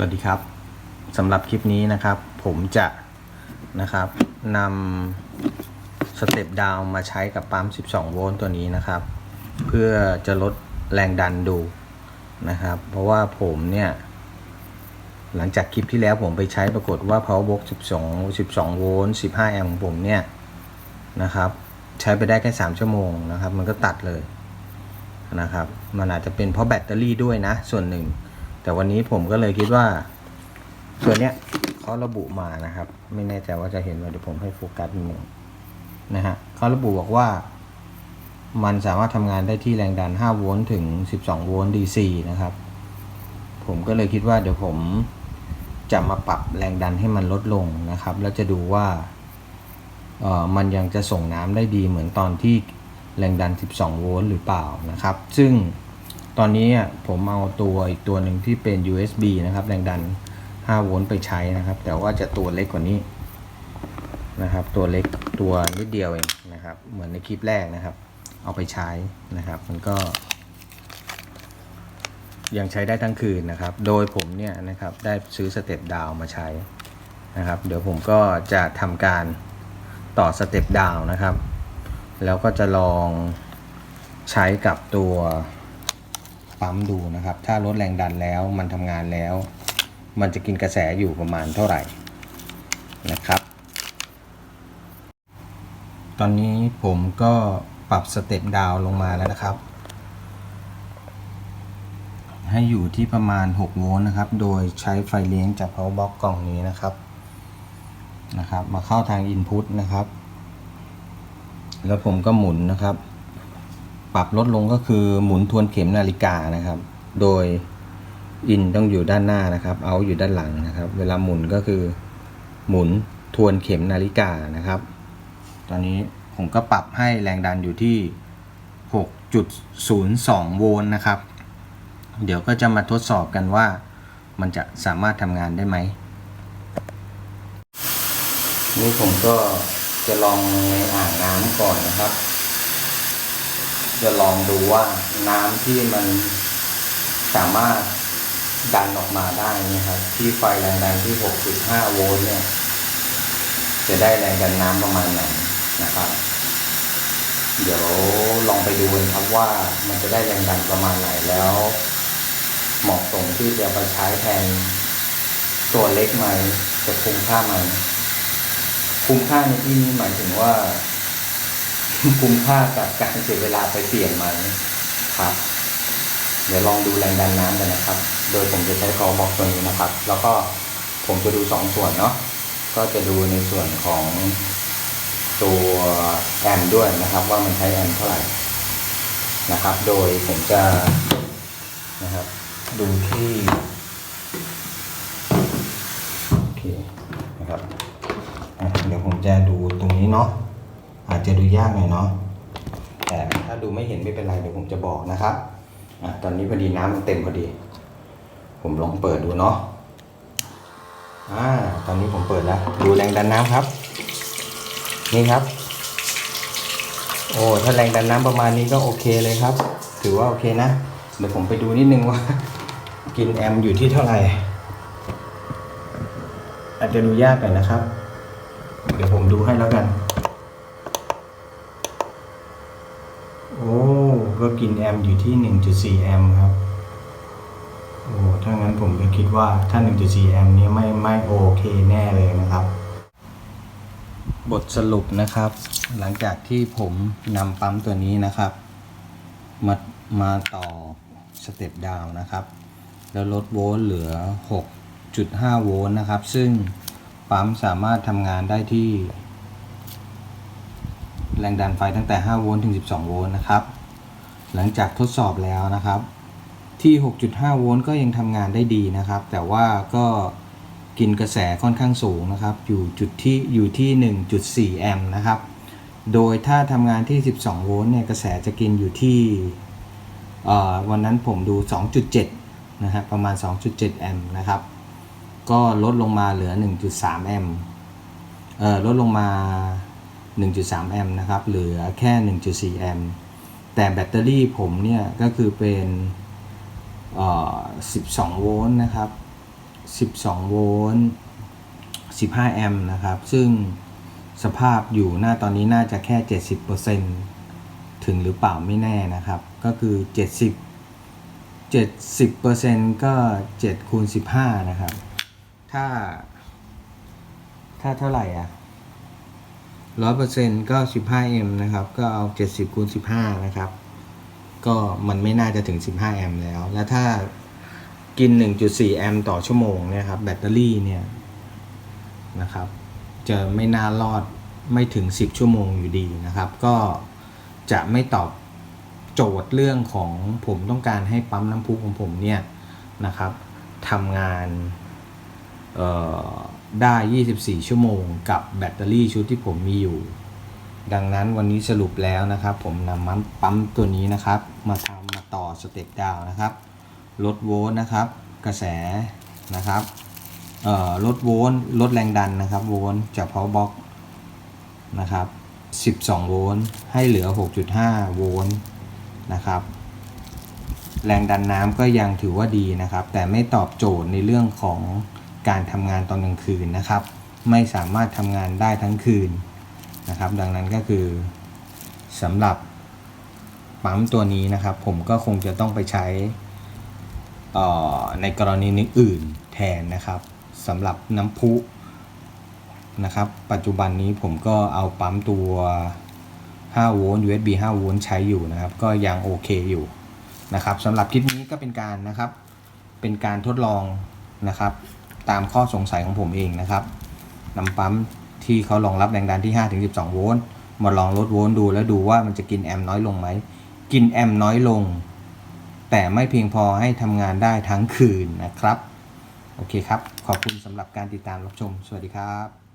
สวัสดีครับสำหรับคลิปนี้นะครับ ผมจะนะครับนำสเต็ปดาวมาใช้กับปั๊ม 12 โวลต์ตัวนี้นะครับ เพื่อจะลดแรงดันดูนะครับ เพราะว่าผมเนี่ย หลังจากคลิปที่แล้วผมไปใช้ปรากฏว่า power box 12 12 โวลต์ 15 แอมป์ของผมเนี่ยนะครับ ใช้ไปได้แค่ 3 ชั่วโมงนะครับ มันก็ตัดเลยนะครับ มันอาจจะเป็นเพราะแบตเตอรี่ด้วยนะส่วนหนึ่ง แต่วันนี้ผมก็เลยคิดว่า ส่วนเนี้ยเขาระบุมานะครับ ไม่แน่ใจว่าจะเห็นไหมเดี๋ยวผมให้โฟกัสนิดหนึ่งนะฮะเขาระบุบอกว่า มันสามารถทำงานได้ที่แรงดัน 5 โวลต์ถึง 12 โวลต์ DC นะครับ ผมก็เลยคิดว่าเดี๋ยวผมจะมาปรับแรงดันให้มันลดลงนะครับ แล้วจะดูว่าเออมันยังจะส่งน้ำได้ดีเหมือนตอนที่แรงดัน 12 โวลต์หรือเปล่านะครับ ซึ่ง ตอนนี้ผมเอาตัวอีกตัวหนึ่งที่เป็น USB นะครับ แรงดัน 5 โวลต์ไปใช้นะครับ แต่ว่าจะตัวเล็กกว่านี้นะครับ ตัวเล็กตัวนิดเดียวเองนะครับ เหมือนในคลิปแรกนะครับ เอาไปใช้นะครับ มันก็ ยังใช้ได้ทั้งคืนนะครับ โดยผมเนี่ยนะครับได้ซื้อสเต็ปดาวมาใช้นะครับ เดี๋ยวผมก็จะทำการต่อสเต็ปดาวนะครับ แล้วก็จะลองใช้กับตัว ปั๊มดูนะครับ ถ้าลดแรงดันแล้วมันทำงานแล้ว มันจะกินกระแสอยู่ประมาณเท่าไหร่นะครับ ตอนนี้ผมก็ปรับสเต็ปดาวลงมาแล้วนะครับ ให้อยู่ที่ประมาณ 6 โวลต์นะครับ โดยใช้ไฟเลี้ยงจาก power box กล่องนี้นะครับนะครับ มาเข้าทาง input นะครับ แล้วผมก็หมุนนะครับ รับลดลงก็คือหมุนทวนเข็มนาฬิกานะครับ โดยอินต้องอยู่ด้านหน้านะครับ เอาอยู่ด้านหลังนะครับ เวลาหมุนก็คือ หมุนทวนเข็มนาฬิกานะครับ ตอนนี้ผมก็ปรับให้แรงดันอยู่ที่ 6.02 โวลต์นะครับ เดี๋ยวก็จะมาทดสอบกันว่า มันจะสามารถทำงานได้ไหม นี่ผมก็จะลองในอ่างน้ำก่อนนะครับ จะลองดูว่าน้ำที่มันสามารถดันออกมาได้เนะครับที่ไฟแรงดันที่ 6.5 โวลต์เนี่ย จะได้แรงดันน้ำประมาณไหนนะครับ เดี๋ยวลองไปดูกันครับว่ามันจะได้แรงดันประมาณไหนแล้ว เหมาะสมที่จะไปใช้แทนตัวเล็กไหมจะคุ้มค่าไหมคุ้มค่าในที่นี้หมายถึงว่า คุ้มค่ากับการเสียเวลาไปเปลี่ยนไหมครับ เดี๋ยวลองดูแรงดันน้ำกันนะครับ โดยผมจะใช้คอบอกตัวนี้นะครับ แล้วก็ผมจะดูสองส่วนเนาะก็จะดูในส่วนของตัวแอมด้วยนะครับ ว่ามันใช้แอมเท่าไหร่นะครับ โดยผมจะนะครับ ดูที่โอเคนะครับเดี๋ยวผมจะดูตรงนี้เนาะ อาจจะดูยากหน่อยเนาะแต่ถ้าดูไม่เห็นไม่เป็นไรเดี๋ยวผมจะบอกนะครับอตอนนี้พอดีน้ำมันเต็มพอดี ผมลองเปิดดูเนาะอ่าตอนนี้ผมเปิดแล้ว ดูแรงดันน้ำครับ นี่ครับ โอ้ถ้าแรงดันน้ำประมาณนี้ก็โอเคเลยครับ ถือว่าโอเคนะ เดี๋ยวผมไปดูนิดนึงว่า กินแอมอยู่ที่เท่าไหร่อาจจะดูยากหน่อยนะครับ เดี๋ยวผมดูให้แล้วกัน โอ้ ก็กินแอมอยู่ที่ 1.4 แอมครับ โอ้ถ้างั้นผมก็คิดว่าถ้า 1.4 แอมนี้ไม่ไม่โอเคแน่เลยนะครับ บทสรุปนะครับ หลังจากที่ผมนำปั๊มตัวนี้นะครับ มามาต่อสเต็ปดาวน์นะครับ แล้วลดโวลต์เหลือ 6.5 โวลต์นะครับ ซึ่งปั๊มสามารถทำงานได้ที่แรงดันไฟตั้งแต่ 5 โวลต์ถึง 12 โวลต์นะครับ หลังจากทดสอบแล้วนะครับ ที่ 6.5 โวลต์ก็ยังทำงานได้ดีนะครับ แต่ว่าก็กินกระแสค่อนข้างสูงนะครับ อยู่จุดที่อยู่ที่ 1.4 แอมป์นะครับ โดยถ้าทำงานที่ 12 โวลต์เนี่ยกระแสจะกินอยู่ที่วันนั้นผมดู 2.7 นะฮะประมาณ 2.7 แอมป์นะครับ ก็ลดลงมาเหลือ 1.3 แอมป์ลดลงมา 1.3 แอมป์นะครับ เหลือแค่ 1.4 แอมป์ แต่แบตเตอรี่ผมเนี่ยก็คือเป็น12 โวลต์นะครับ 12 โวลต์ 15 แอมป์นะครับ ซึ่งสภาพอยู่หน้าตอนนี้น่าจะแค่ 70%ถึงหรือเปล่าไม่แน่นะครับ ก็คือ 70 70%ก็ 7 คูณ 15 นะครับ ถ้า ถ้าเท่าไหร่อะ ร้อยเปอร์เซ็นต์ก็ 15M นะครับ ก็เอา70คูณ15นะครับ ก็มันไม่น่าจะถึง15แอมป์แล้ว แล้วถ้ากิน1.4แอมป์ต่อชั่วโมงเนี่ยครับ แบตเตอรี่เนี่ยนะครับ จะไม่น่ารอดไม่ถึง10ชั่วโมงอยู่ดีนะครับ ก็จะไม่ตอบโจทย์เรื่องของผมต้องการให้ปั๊มน้ำพุของผมเนี่ยนะครับทำงานเอ่อ ได้ 24 ชั่วโมง กับแบตเตอรี่ชุดที่ผมมีอยู่ ดังนั้นวันนี้สรุปแล้วนะครับ ผมนำมันปั๊มตัวนี้นะครับ มาทำมาต่อสเต็ปดาวนะครับ ลดโวลต์นะครับ กระแสนะครับลดโวลต์ลดแรงดันนะครับ โวลต์จาก power box นะครับ 12 โวลต์ให้เหลือ 6.5 โวลต์นะครับ แรงดันน้ำก็ยังถือว่าดีนะครับ แต่ไม่ตอบโจทย์ในเรื่องของ การทำงานตอนกลางคืนนะครับ ไม่สามารถทำงานได้ทั้งคืนนะครับ ดังนั้นก็คือสำหรับปั๊มตัวนี้นะครับ ผมก็คงจะต้องไปใช้ในกรณีอื่นแทนนะครับสำหรับน้ำพุนะครับ ปัจจุบันนี้ผมก็เอาปั๊มตัว5โวลต์ USB 5โวลต์ใช้อยู่นะครับ ก็ยังโอเคอยู่นะครับสำหรับคลิปนี้ก็เป็นการนะครับ เป็นการทดลองนะครับ ตามข้อสงสัยของผมเองนะครับนำปั๊มที่เขารองรับแรงดันที่ 5-12 โวลต์มาลองลดโวลต์ดูแล้วดูว่ามันจะกินแอมป์น้อยลงไหม กินแอมป์น้อยลง แต่ไม่เพียงพอให้ทำงานได้ทั้งคืนนะครับ โอเคครับ ขอบคุณสำหรับการติดตามรับชม สวัสดีครับ